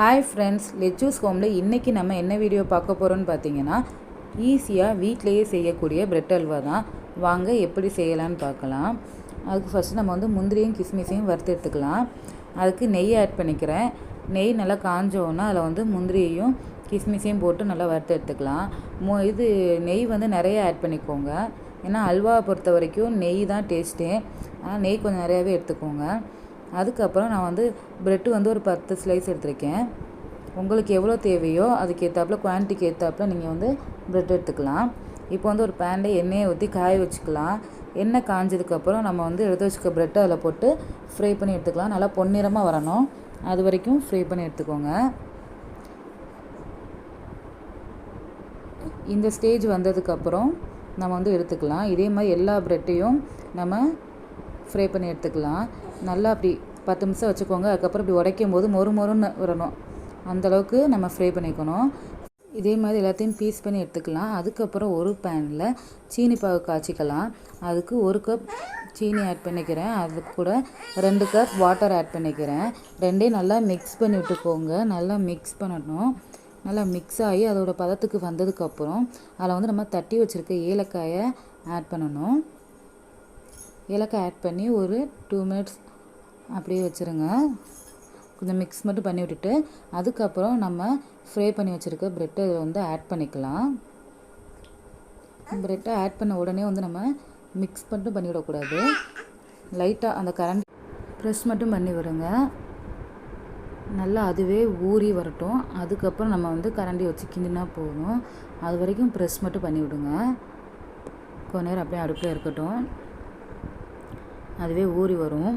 Hi friends லெச்சூஸ் ஹோமில் இன்றைக்கி நம்ம என்ன வீடியோ பார்க்க போகிறோம்னு பார்த்தீங்கன்னா ஈஸியாக வீட்டிலேயே செய்யக்கூடிய பிரெட் அல்வா தான். வாங்க எப்படி செய்யலான்னு பார்க்கலாம். அதுக்கு ஃபஸ்ட்டு நம்ம வந்து முந்திரியும் கிஸ்மிஸையும் வறுத்து எடுத்துக்கலாம். அதுக்கு நெய் ஆட் பண்ணிக்கிறேன். நெய் நல்லா காஞ்சோன்னா அதில் வந்து முந்திரியையும் கிஸ்மிஸையும் போட்டு நல்லா வறுத்து எடுத்துக்கலாம். மோ இது நெய் வந்து நிறைய ஆட் பண்ணிக்கோங்க. ஏன்னா அல்வா பொறுத்த வரைக்கும் நெய் தான் டேஸ்ட்டே ஆனால் நெய் கொஞ்சம் நிறையாவே எடுத்துக்கோங்க. அதுக்கப்புறம் நான் வந்து ப்ரெட்டு வந்து ஒரு பத்து ஸ்லைஸ் எடுத்திருக்கேன். உங்களுக்கு எவ்வளோ தேவையோ அதுக்கு ஏற்றாப்புல குவான்டிட்டிக்கு ஏற்றாப்புல நீங்கள் வந்து ப்ரெட் எடுத்துக்கலாம். இப்போ வந்து ஒரு பேனில் எண்ணெயை ஊற்றி காய வச்சுக்கலாம். எண்ணெய் காஞ்சதுக்கப்புறம் நம்ம வந்து எடுத்து வச்சுக்க ப்ரெட்டை அதில் போட்டு ஃப்ரை பண்ணி எடுத்துக்கலாம். நல்லா பொன்னிறமாக வரணும். அது வரைக்கும் ஃப்ரை பண்ணி எடுத்துக்கோங்க. இந்த ஸ்டேஜ் வந்ததுக்கப்புறம் நம்ம வந்து எடுத்துக்கலாம். இதே மாதிரி எல்லா ப்ரெட்டையும் நம்ம ஃப்ரை பண்ணி எடுத்துக்கலாம். நல்லா அப்படி பத்து நிமிஷம் வச்சுக்கோங்க. அதுக்கப்புறம் இப்படி உடைக்கும் போது மொறு மொறுன்னு வரணும் அந்தளவுக்கு நம்ம ஃப்ரை பண்ணிக்கணும். இதே மாதிரி எல்லாத்தையும் பீஸ் பண்ணி எடுத்துக்கலாம். அதுக்கப்புறம் ஒரு பேனில் சீனி பாகு காய்ச்சிக்கலாம். அதுக்கு ஒரு கப் சீனி ஆட் பண்ணிக்கிறேன். அது கூட ரெண்டு கப் வாட்டர் ஆட் பண்ணிக்கிறேன். ரெண்டையும் நல்லா மிக்ஸ் பண்ணி விட்டுக்கோங்க. நல்லா மிக்ஸ் பண்ணணும். நல்லா மிக்ஸ் ஆகி அதோடய பதத்துக்கு வந்ததுக்கப்புறம் அதில் வந்து நம்ம தட்டி வச்சுருக்க ஏலக்காயை ஆட் பண்ணணும். ஏலக்காய் ஆட் பண்ணி ஒரு டூ மினிட்ஸ் அப்படியே வச்சுருங்க. கொஞ்சம் மிக்ஸ் மட்டும் பண்ணி விட்டுட்டு அதுக்கப்புறம் நம்ம ஃப்ரை பண்ணி வச்சுருக்க ப்ரெட்டை இதில் வந்து ஆட் பண்ணிக்கலாம். ப்ரெட்டை ஆட் பண்ண உடனே வந்து நம்ம மிக்ஸ் மட்டும் பண்ணிவிடக்கூடாது லைட்டாக அந்த கரண்ட் ப்ரெஸ் மட்டும் பண்ணி விடுங்க. நல்லா அதுவே ஊறி வரட்டும். அதுக்கப்புறம் நம்ம வந்து கரண்டி வச்சு கிண்டினா போதும். அது வரைக்கும் ப்ரெஸ் மட்டும் பண்ணி விடுங்க. கொஞ்ச நேரம் அப்படியே அடுப்பில் இருக்கட்டும். அதுவே ஊறி வரும்.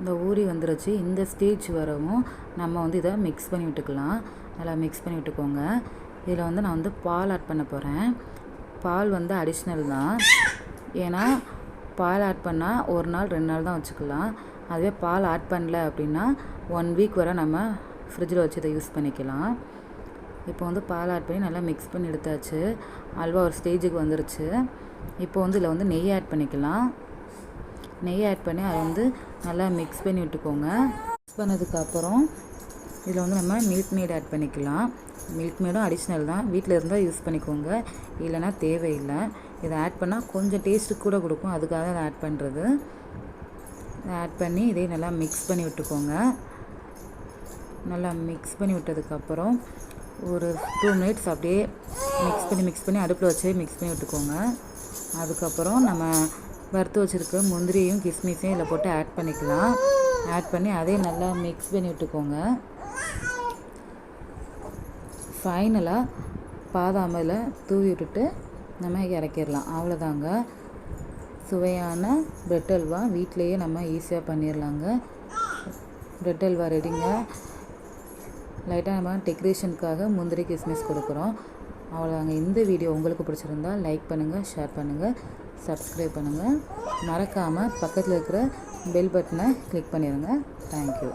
இந்த ஊறி வந்துருச்சு. இந்த ஸ்டேஜ் வரவும் நம்ம வந்து இதை மிக்ஸ் பண்ணி விட்டுக்கலாம். நல்லா மிக்ஸ் பண்ணி விட்டுக்கோங்க. இதில் வந்து நான் வந்து பால் ஆட் பண்ண போகிறேன் பால் வந்து அடிஷ்னல் தான். ஏன்னா பால் ஆட் பண்ணால் ஒரு நாள் ரெண்டு நாள் தான் வச்சுக்கலாம். அதுவே பால் ஆட் பண்ணல அப்படின்னா ஒன் வீக் வரை நம்ம ஃப்ரிட்ஜில் வச்சு இதை யூஸ் பண்ணிக்கலாம். இப்போ வந்து பால் ஆட் பண்ணி நல்லா மிக்ஸ் பண்ணி எடுத்தாச்சு. அல்வா ஒரு ஸ்டேஜுக்கு வந்துருச்சு. இப்போ வந்து இதில் வந்து நெய் ஆட் பண்ணிக்கலாம். நெய் ஆட் பண்ணி அதை வந்து நல்லா மிக்ஸ் பண்ணி விட்டுக்கோங்க. மிக்ஸ் பண்ணதுக்கப்புறம் இதில் வந்து நம்ம மில்க் மேட் ஆட் பண்ணிக்கலாம். மில்க் மேடும் அடிஷ்னல் தான். வீட்டில் இருந்தால் யூஸ் பண்ணிக்கோங்க. இல்லைனா தேவையில்லை. இதை ஆட் பண்ணால் கொஞ்சம் டேஸ்ட்டு கூட கொடுக்கும். அதுக்காக அதை ஆட் பண்ணுறது ஆட் பண்ணி இதே நல்லா மிக்ஸ் பண்ணி விட்டுக்கோங்க. நல்லா மிக்ஸ் பண்ணி விட்டதுக்கப்புறம் ஒரு டூ மினிட்ஸ் அப்படியே மிக்ஸ் பண்ணி மிக்ஸ் பண்ணி அடுப்பில் வச்சு மிக்ஸ் பண்ணி விட்டுக்கோங்க. அதுக்கப்புறம் நம்ம வறுத்து வச்சுருக்க முந்திரியும் கிஸ்மிஸையும் இதில் போட்டு ஆட் பண்ணிக்கலாம். ஆட் பண்ணி அதையும் நல்லா மிக்ஸ் பண்ணி விட்டுக்கோங்க. ஃபைனலாக பாதாமில் தூவி விட்டுட்டு நம்ம இறக்கிடலாம். அவ்வளோதாங்க. சுவையான பிரெட் அல்வா வீட்டிலையே நம்ம ஈஸியாக பண்ணிடலாங்க. பிரெட் அல்வா ரெடிங்க லைட்டாக நம்ம டெக்கரேஷனுக்காக முந்திரி கிஸ்மிஸ் கொடுக்குறோம். அவ்வளோதாங்க. இந்த வீடியோ உங்களுக்கு பிடிச்சிருந்தா லைக் பண்ணுங்கள் ஷேர் பண்ணுங்கள் சப்ஸ்கிரைப் பண்ணுங்கள் மறக்காமல் பக்கத்தில் இருக்கிற பெல் பட்டனை கிளிக் பண்ணிடுங்க தேங்க்யூ